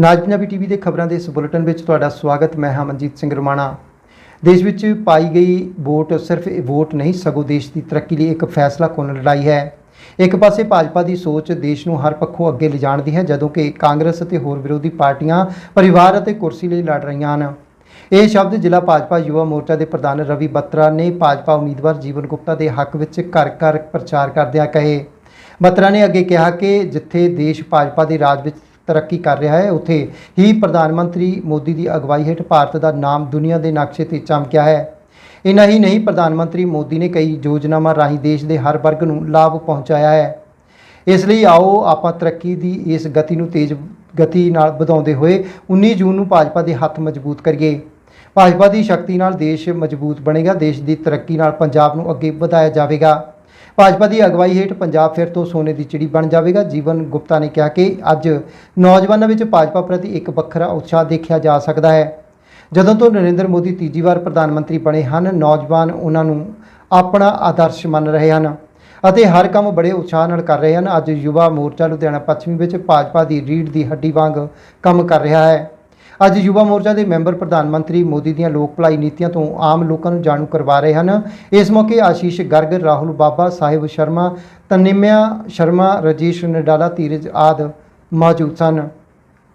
ਨਾਜ Punjabi TV ਦੇ ਖਬਰਾਂ ਦੇ ਇਸ ਬੁਲੇਟਿਨ ਵਿੱਚ ਤੁਹਾਡਾ ਸਵਾਗਤ, ਮੈਂ ਹਾਂ ਮਨਜੀਤ ਸਿੰਘ ਰਮਾਣਾ। ਦੇਸ਼ ਵਿੱਚ ਪਾਈ ਗਈ ਵੋਟ ਸਿਰਫ ਵੋਟ ਨਹੀਂ, ਸਗੋਂ ਦੇਸ਼ ਦੀ ਤਰੱਕੀ ਲਈ ਇੱਕ ਫੈਸਲਾ ਕੁੰਨ ਲੜਾਈ ਹੈ। ਇੱਕ ਪਾਸੇ ਭਾਜਪਾ ਦੀ ਸੋਚ ਦੇਸ਼ ਨੂੰ ਹਰ ਪੱਖੋਂ ਅੱਗੇ ਲਿਜਾਣ ਦੀ ਹੈ, ਜਦੋਂ ਕਿ ਕਾਂਗਰਸ ਅਤੇ ਹੋਰ ਵਿਰੋਧੀ ਪਾਰਟੀਆਂ ਪਰਿਵਾਰ ਅਤੇ ਕੁਰਸੀ ਲਈ ਲੜ ਰਹੀਆਂ ਹਨ। ਇਹ ਸ਼ਬਦ ਜ਼ਿਲ੍ਹਾ ਭਾਜਪਾ ਯੁਵਾ ਮੋਰਚਾ ਦੇ ਪ੍ਰਧਾਨ ਰਵੀ ਬੱਤਰਾ ਨੇ ਭਾਜਪਾ ਉਮੀਦਵਾਰ ਜੀਵਨ ਗੁਪਤਾ ਦੇ ਹੱਕ ਵਿੱਚ ਘਰ ਘਰ ਪ੍ਰਚਾਰ ਕਰਦਿਆਂ ਕਹੇ। ਬੱਤਰਾ ਨੇ ਅੱਗੇ ਕਿਹਾ ਕਿ ਜਿੱਥੇ ਦੇਸ਼ ਭਾਜਪਾ ਦੇ ਰਾਜ ਵਿੱਚ ਤਰੱਕੀ ਕਰ ਰਿਹਾ ਹੈ। ਉੱਥੇ ਹੀ ਪ੍ਰਧਾਨ ਮੰਤਰੀ ਮੋਦੀ ਦੀ ਅਗਵਾਈ ਹੇਠ ਭਾਰਤ ਦਾ ਨਾਮ ਦੁਨੀਆ ਦੇ ਨਕਸ਼ੇ ਤੇ ਚਮਕਿਆ ਹੈ। ਇਨਾ ਹੀ ਨਹੀਂ, ਪ੍ਰਧਾਨ ਮੰਤਰੀ ਮੋਦੀ ਨੇ ਕਈ ਯੋਜਨਾਵਾਂ ਰਾਹੀਂ ਦੇਸ਼ ਦੇ ਹਰ ਵਰਗ ਨੂੰ ਲਾਭ ਪਹੁੰਚਾਇਆ ਹੈ। ਇਸ ਲਈ ਆਓ, ਆਪਾਂ ਤਰੱਕੀ ਦੀ ਇਸ ਗਤੀ ਨੂੰ ਤੇਜ਼ ਗਤੀ ਨਾਲ ਵਧਾਉਂਦੇ ਹੋਏ 19 ਜੂਨ ਨੂੰ ਭਾਜਪਾ ਦੇ ਹੱਥ ਮਜ਼ਬੂਤ ਕਰੀਏ। ਭਾਜਪਾ ਦੀ ਸ਼ਕਤੀ ਨਾਲ ਦੇਸ਼ ਮਜ਼ਬੂਤ ਬਣੇਗਾ, ਦੇਸ਼ ਦੀ ਤਰੱਕੀ ਨਾਲ ਪੰਜਾਬ ਨੂੰ ਅੱਗੇ ਵਧਾਇਆ ਜਾਵੇਗਾ। ਭਾਜਪਾ ਦੀ ਅਗਵਾਈ ਹੇਠ ਪੰਜਾਬ ਫਿਰ ਤੋਂ ਸੋਨੇ ਦੀ ਚਿੜੀ ਬਣ ਜਾਵੇਗਾ। ਜੀਵਨ ਗੁਪਤਾ ਨੇ ਕਿਹਾ ਕਿ ਅੱਜ ਨੌਜਵਾਨਾਂ ਵਿੱਚ ਭਾਜਪਾ ਪ੍ਰਤੀ ਇੱਕ ਵੱਖਰਾ ਉਤਸ਼ਾਹ ਦੇਖਿਆ ਜਾ ਸਕਦਾ ਹੈ। ਜਦੋਂ ਤੋਂ ਨਰਿੰਦਰ ਮੋਦੀ ਤੀਜੀ ਵਾਰ ਪ੍ਰਧਾਨ ਮੰਤਰੀ ਬਣੇ ਹਨ, ਨੌਜਵਾਨ ਉਹਨਾਂ ਨੂੰ ਆਪਣਾ ਆਦਰਸ਼ ਮੰਨ ਰਹੇ ਹਨ ਅਤੇ ਹਰ ਕੰਮ ਬੜੇ ਉਤਸ਼ਾਹ ਨਾਲ ਕਰ ਰਹੇ ਹਨ। ਅੱਜ ਯੁਵਾ ਮੋਰਚਾ ਲੁਧਿਆਣਾ ਪੱਛਮੀ ਵਿੱਚ ਭਾਜਪਾ ਦੀ ਰੀੜ ਦੀ ਹੱਡੀ ਵਾਂਗ ਕੰਮ ਕਰ ਰਿਹਾ ਹੈ। ਅੱਜ ਯੁਵਾ ਮੋਰਚਾ ਦੇ ਮੈਂਬਰ ਪ੍ਰਧਾਨ ਮੰਤਰੀ ਮੋਦੀ ਦੀਆਂ ਲੋਕ ਭਲਾਈ ਨੀਤੀਆਂ ਤੋਂ ਆਮ ਲੋਕਾਂ ਨੂੰ ਜਾਣੂ ਕਰਵਾ ਰਹੇ ਹਨ। ਇਸ ਮੌਕੇ ਆਸ਼ੀਸ਼ ਗਰਗ, ਰਾਹੁਲ ਬਾਬਾ ਸਾਹਿਬ ਸ਼ਰਮਾ, ਤਨਿਮਿਆ ਸ਼ਰਮਾ, ਰਜੇਸ਼ ਨਡਾਲਾ ਧੀਰਜ ਆਦ ਮੌਜੂਦ ਸਨ।